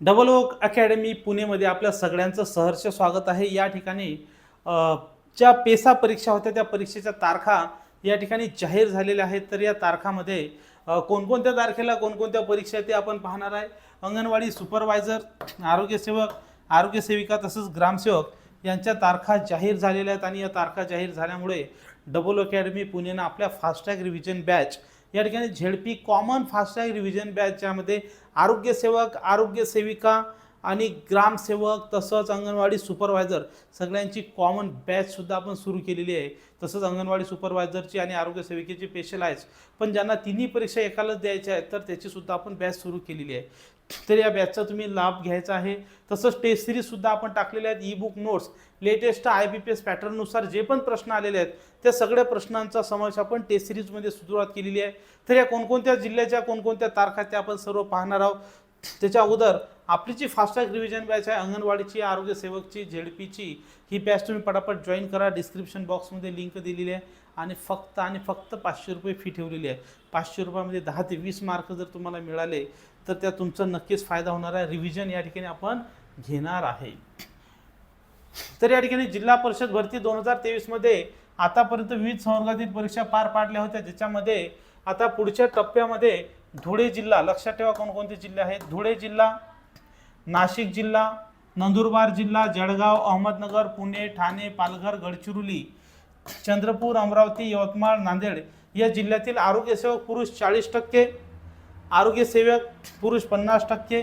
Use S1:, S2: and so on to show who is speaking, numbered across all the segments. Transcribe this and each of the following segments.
S1: Double okay academy पुणेमध्ये आपल्या सगळ्यांचं सहर्ष स्वागत आहे. या ठिकाणी ज्या पेसा परीक्षा होत्या त्या परीक्षेच्या तारखा या ठिकाणी जाहीर झालेल्या आहेत. तर या तारखामध्ये कोणकोणत्या तारखेला कोणकोणत्या परीक्षा आहेत ते आपण पाहणार आहे. अंगणवाडी सुपरवायझर आरोग्यसेवक आरोग्यसेविका तसंच ग्रामसेवक यांच्या तारखा जाहीर झालेल्या आहेत. आणि या तारखा जाहीर झाल्यामुळे डबल अकॅडमी पुणेनं आपल्या फास्टॅग रिव्हिजन बॅच या ठिकाणी Z P common FASTag revision बॅचच्यामध्ये आरोग्यसेवक आरोग्यसेविका आणि ग्रामसेवक तसंच अंगणवाडी सुपरवायझर सगळ्यांची कॉमन बॅचसुद्धा आपण सुरू केलेली आहे. तसंच अंगणवाडी सुपरवायझरची आणि आरोग्यसेविकेची स्पेशल आहेच पण ज्यांना तिन्ही परीक्षा एकालाच द्यायच्या आहेत तर त्याचीसुद्धा आपण बॅच सुरू केलेली आहे. तर या बॅचचा तुम्ही लाभ घ्यायचा आहे. तसंच टेस्ट सिरीजसुद्धा आपण टाकलेल्या आहेत. E book notes latest I B P S पॅटर्ननुसार जे पण प्रश्न आलेले आहेत त्या सगळ्या प्रश्नांचा समावेश आपण टेस्ट सिरीजमध्ये सुरुवात केलेली आहे. तर या कोणकोणत्या जिल्ह्याच्या कोणकोणत्या तारखा त्या आपण सर्व पाहणार आहोत. त्याच्या अगोदर आपली जी फास्टॅग रिव्हिजन बॅच आहे अंगणवाडीची आरोग्य सेवकची झेडपीची ही बॅच तुम्ही पटापट जॉईन करा. डिस्क्रिप्शन बॉक्समध्ये लिंक दिलेली आहे. आणि फक्त आणि फक्त पाचशे रुपये फी ठेवलेली आहे. पाचशे रुपयामध्ये दहा ते वीस मार्क जर तुम्हाला मिळाले तर त्या तुमचा नक्कीच फायदा होणार आहे. रिव्हिजन या ठिकाणी आपण घेणार आहे. तर या ठिकाणी जिल्हा परिषद भरती दोन हजार तेवीसमध्ये आतापर्यंत विविध संवर्गातील परीक्षा पार पाडल्या होत्या ज्याच्यामध्ये आता पुढच्या टप्प्यामध्ये धुळे जिल्हा लक्षात ठेवा कोणकोणते जिल्हे आहेत. धुळे जिल्हा नाशिक जिल्हा नंदुरबार जिल्हा जळगाव अहमदनगर पुणे ठाणे पालघर गडचिरोली चंद्रपूर अमरावती यवतमाळ नांदेड या जिल्ह्यातील आरोग्यसेवक पुरुष चाळीस टक्के आरोग्यसेवक पुरुष पन्नास टक्के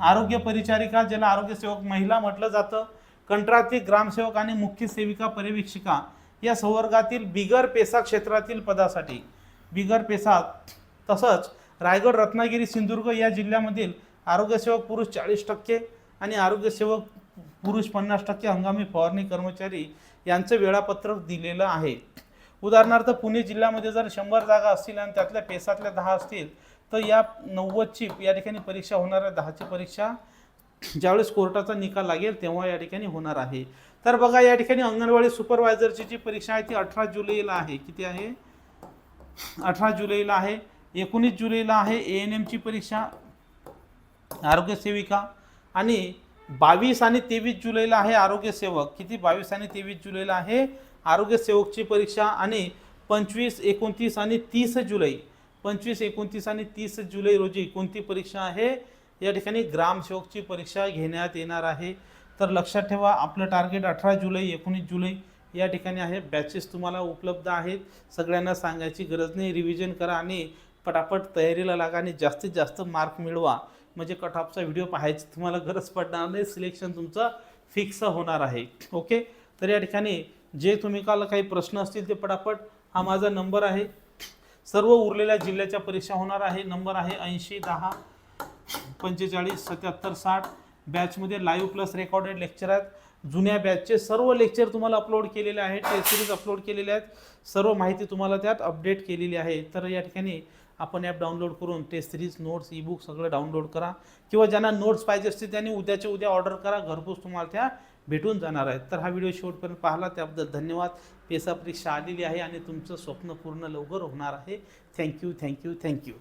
S1: आरोग्य परिचारिका ज्याला आरोग्यसेवक महिला म्हटलं जातं कंत्राटी ग्रामसेवक आणि मुख्य सेविका पर्यवेक्षिका या संवर्गातील बिगर पेसा क्षेत्रातील पदासाठी बिगर पेसा तसंच रायगड रत्नागिरी सिंधुदुर्ग या जिल्ह्यामधील आरोग्यसेवक पुरुष चाळीस टक्के आणि आरोग्यसेवक पुरुष पन्नास टक्के हंगामी फवारणी कर्मचारी यांचं वेळापत्रक दिलेलं आहे. उदाहरणार्थ पुणे जिल्ह्यामध्ये जर शंभर जागा असतील आणि त्यातल्या पेसातल्या दहा असतील तर या नव्वदची या ठिकाणी परीक्षा होणार आहे. दहाची परीक्षा ज्यावेळेस कोर्टाचा निकाल लागेल तेव्हा या ठिकाणी होणार आहे. तर बघा या ठिकाणी अंगणवाडी सुपरवायझरची जी परीक्षा आहे ती अठरा जुलैला आहे. किती आहे? अठरा जुलैला आहे. एकोणीस जुलैला आहे ए एन एमची परीक्षा आरोग्य सेविका. आणि बावीस आणि तेवीस जुलैला आहे आरोग्यसेवक किती? बावीस आणि तेवीस जुलैला आहे आरोग्यसेवकची परीक्षा. आणि पंचवीस एकोणतीस आणि तीस जुलै पंचवीस एकोणतीस आणि तीस जुलै रोजी कोणती परीक्षा आहे? या ठिकाणी ग्रामसेवकची परीक्षा घेण्यात येणार आहे. तर लक्षात ठेवा आपलं टार्गेट अठरा जुलै एकोणीस जुलै या ठिकाणी आहे. बॅचेस तुम्हाला उपलब्ध आहेत. सगळ्यांना सांगायची गरज नाही. रिव्हिजन करा आणि पटापट तयारीला लागा आणि जास्तीत जास्त मार्क मिळवा. म्हणजे कट ऑफचा व्हिडिओ पाहायची तुम्हाला गरज पडणार नाही. सिलेक्शन तुमचं फिक्स होणार आहे. ओके तर या ठिकाणी जे तुम्ही काल काही प्रश्न असतील ते पटापट. हा माझा नंबर आहे. सर्व उरलेल्या जिल्ह्याच्या परीक्षा होणार आहे. नंबर आहे ऐंशी दहा पंचेचाळीस सत्याहत्तर साठ. बॅचमध्ये लाईव्ह प्लस रेकॉर्डेड लेक्चर आहेत. जुन्या बॅचचे सर्व लेक्चर तुम्हाला अपलोड केलेले आहेत. टेस्ट सिरीज अपलोड केलेले आहेत. सर्व माहिती तुम्हाला त्यात अपडेट केलेली आहे. तर या ठिकाणी आपण ॲप डाउनलोड करून ते सिरीज नोट्स ई बुक सगळं डाउनलोड करा. किंवा ज्यांना नोट्स पाहिजे असतील त्यांनी उद्याच्या उद्या ऑर्डर करा. घरपोच तुम्हाला त्या भेटून जाणार आहेत. तर हा व्हिडिओ शेवटपर्यंत पाहिला. त्याबद्दल धन्यवाद. पेसा परीक्षा आलेली आहे आणि तुमचं स्वप्न पूर्ण लवकर होणार आहे. Thank you thank you thank you